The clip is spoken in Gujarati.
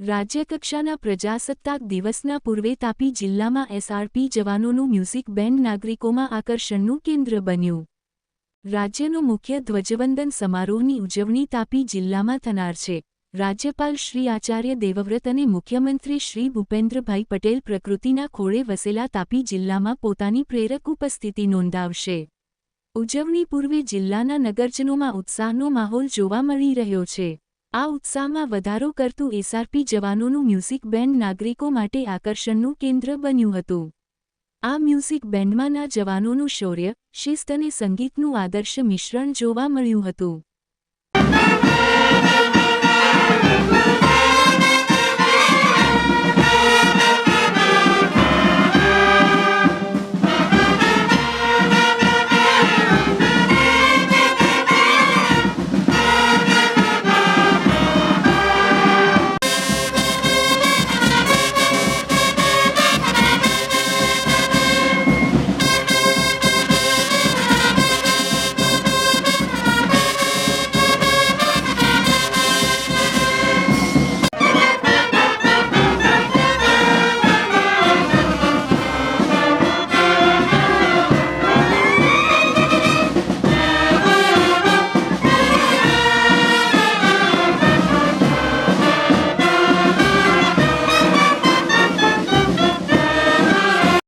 રાજ્યકક્ષાના પ્રજાસત્તાક દિવસના પૂર્વે તાપી જિલ્લામાં એસઆરપી જવાનોનું મ્યુઝિક બેન્ડ નાગરિકોમાં આકર્ષણનું કેન્દ્ર બન્યું. રાજ્યનો મુખ્ય ધ્વજવંદન સમારોહની ઉજવણી તાપી જિલ્લામાં થનાર છે. રાજ્યપાલ શ્રી આચાર્ય દેવવ્રત અને મુખ્યમંત્રી શ્રી ભૂપેન્દ્રભાઈ પટેલ પ્રકૃતિના ખોળે વસેલા તાપી જિલ્લામાં પોતાની પ્રેરક ઉપસ્થિતિ નોંધાવશે. ઉજવણી પૂર્વે જિલ્લાના નગરજનોમાં ઉત્સાહનો માહોલ જોવા મળી રહ્યો છે. આ ઉત્સાહમાં વધારો કરતું એસઆરપી જવાનોનું મ્યુઝિક બેન્ડ નાગરિકો માટે આકર્ષણનું કેન્દ્ર બન્યું હતું. આ મ્યુઝિક બેન્ડમાંના જવાનોનું શૌર્ય, શિસ્ત અને સંગીતનું આદર્શ મિશ્રણ જોવા મળ્યું હતું.